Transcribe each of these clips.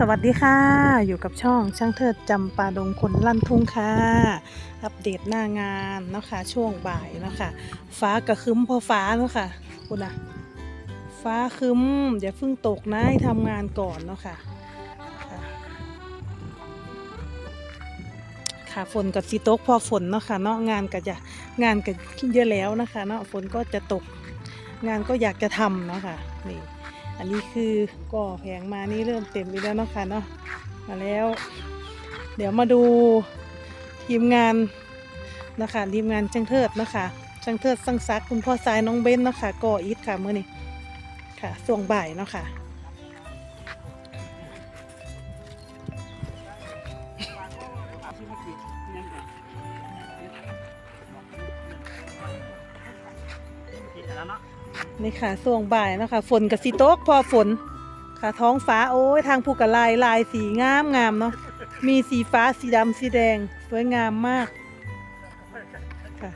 สวัสดีค่ะ อยู่กับช่องช่างเทิดจำปาดงคนลั่นทุ่งค่ะ อัปเดตหน้างานเนาะค่ะช่วงบ่ายเนาะค่ะฟ้ากระครึ้มพอฟ้าเนาะค่ะคุณอะฟ้าครึ้มอย่าเพิ่งตกนะให้ทำงานก่อนเนาะค่ะค่ะ ค่ะฝนกับสีตกพอฝนเนาะค่ะเนาะงานก็จะงานก็เยอะแล้วนะคะเนาะฝนก็จะตกงานก็อยากจะทำเนาะค่ะนี่ อันนี้คือก่อแผงมานี่เริ่มเต็มไปแล้วนะคะเนาะมาแล้ว เดี๋ยวมาดูทีมงานนะคะทีมงานช่างเทิดนะคะช่างเทิดสังซักคุณพ่อสายน้องเบ้นนะคะก่ออีทค่ะเมื่อนี้ค่ะส่วงบ่ายเนาะค่ะนี่ ค่ะส่วงบ่ายนะคะฝนกับสีโต๊กพอฝนค่ะท้องฟ้าโอ้ยทางภูกระลายลายสีงามงามเนาะมีสีฟ้าสีดำสีแดง สวยงามมากค่ะ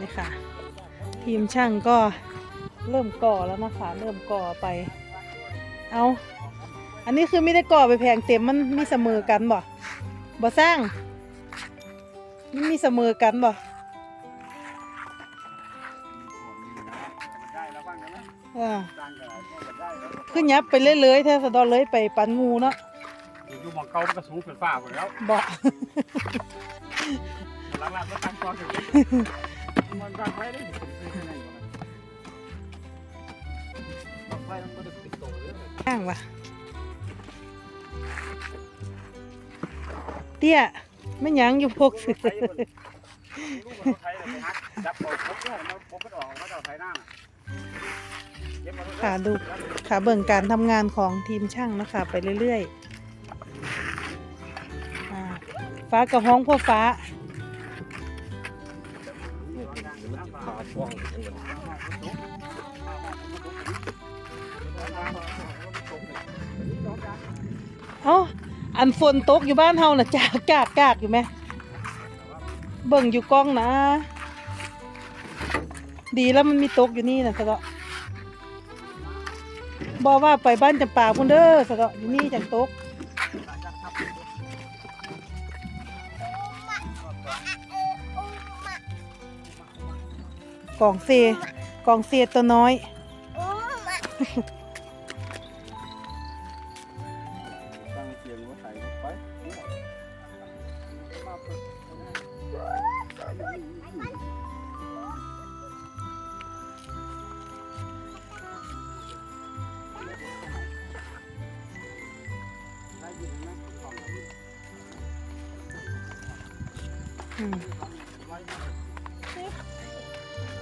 นี่ค่ะ ทีมช่างก็เริ่มก่อแล้วนะคะ เริ่มก่อไป เอาอันนี้คือไม่ได้ก่อไปแพงเต็มมันไมีเสมอกันบ่ บ่สร้างมันมีเสมอกันบ่เออขึ้นยับไปเรื่อยๆแท้สะดอนเลยไปปันงูเนาะอยู่หมองเก่ามันก็สูงขึ้นฟ้าหมดแล้วบ่หลังๆก็ตั้งตอนถึงมันตั้งไว้ได้ถึงที่ไหนวะตั้งไว้มันก็จะติดโต เลยข้างว่ะเตี้ยไม่หยังอยู่พกไทยมันลูกมันไทยเลยไปฮักจับเอาพบเนี่ยมันพบมันออกมันจะเอาไทยหน้าน่ะเย็บมาเลยค่ะดูค่ะเบิ่งการทำงานของทีมช่างนะคะ ไปเรื่อยๆอ่าฟ้ากับห้องพ่อฟ้าเอ้า อันฝนตกอยู่บ้านเฮาน่ะจากกากกากอยู่ไหมเบิ่งอยู่กล้องนะ ดีแล้วมันมีตกอยู่นี่นะสะเดาะบอกว่าไปบ้านจำปาพุ่นเด้อสะเดาะอยู่นี่จังตกกล่องเซกล่องเซตัวน้อย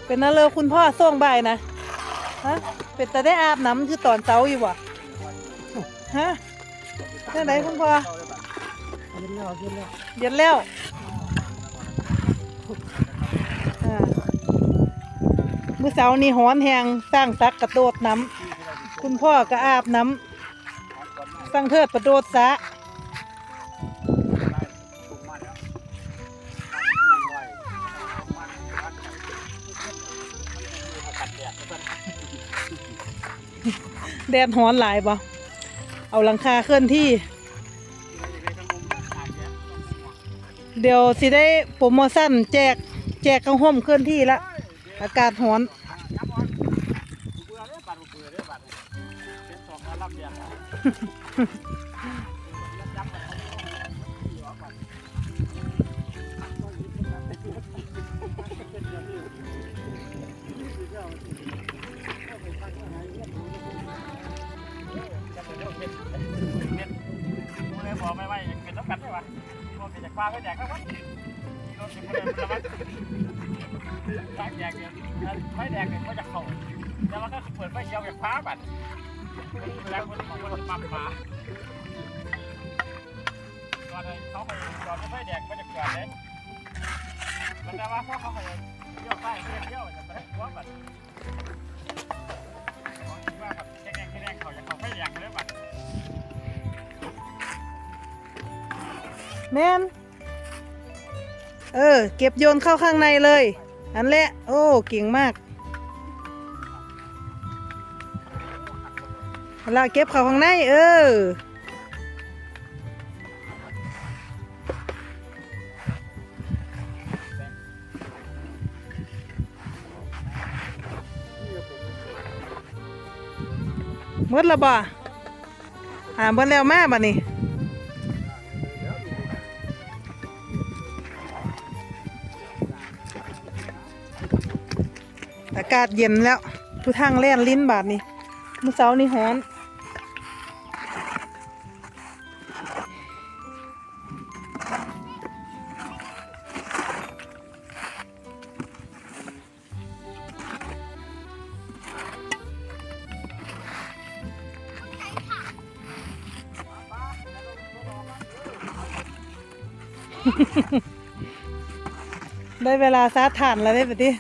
เป็นนั่นเลยคุณพ่อส่วงบ่ายนะฮะเป็นตาได้อาบน้ำคือตอนเช้าอยู่วะฮะเรื่องไหนคุณพ่อเย็นแล้วเย็นแล้วเย็นแล้วเมื่อเช้านี่ฮ้อนแหงสร้างซักกระโดดน้ำคุณพ่อก็อาบน้ำสร้างเทิดกระโดดสะ แดดฮ้อนหลายบ่เอาหลังคาเคลื่อนที่ เดี๋ยวสิได้โปรโมชั่นแจกแจกข้างห่มเคลื่อนที่ละอากาศฮ้อน บอไม่ไหวเป็นต้องกันได้ปะบอกเป็นจากฟ้าไปแดกก็วัดรถถึงประเด็นมันวัดฟ้าแดกเนี่ยไฟแดกเนี่ยก็จะเข้าแต่มันก็เปิดไฟเขียวจากฟ้าบัดแล้วมันมันปั๊มฟ้าตอนเขาไปจอดไฟแดงก็จะเกิดเลยมันแต่ว่าพอเขาไปเที่ยวใต้เที่ยวจะไปหัวบัด แม่นเออ เก็บโยนเข้าข้างในเลย อันแหละ โอ้ เก่งมากเอาละเก็บเขาข้างใน เออหมดและบ่อ่าเบิดแล้วมาบัดนี้ อากาศเย็นแล้วทุกทางแล่นลิ้นบาดนี้มื้อเช้านี่ฮ้อนได้เวลาซาถ่านแล้วได้ปะติ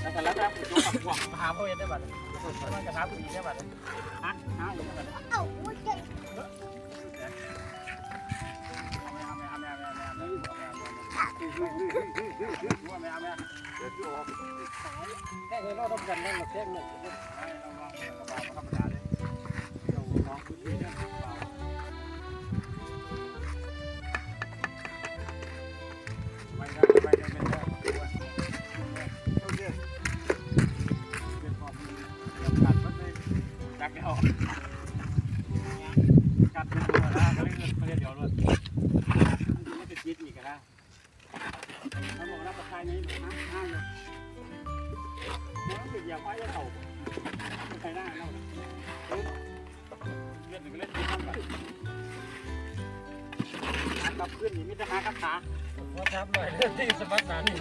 แล้วแต่แล้วแต่ผมยกกับห่วงมาหาพ่อเองได้บัดมันจะท้าผู้หญิงได้บัดฮะท้าอยู่ได้บัดเอ้าวุ้ยเจ๊ได้เลยเราต้องกันนั่งมาแท่งหนึ่งธรรมดา ออกกัดเป็นตัวนะก็เลยเรียกเดี๋ยวเลยไม่ติดจิตอีกนะเขาบอกรับประทานนี้ห้าห้ามเลยมันติดยาไฟจะเต่าไม่ใช่น้าเราเล่นถึงเล่นที่ทำแบบหากับขึ้นนี่มิตรหาขาว่าทับหน่อยที่สมัครนานี่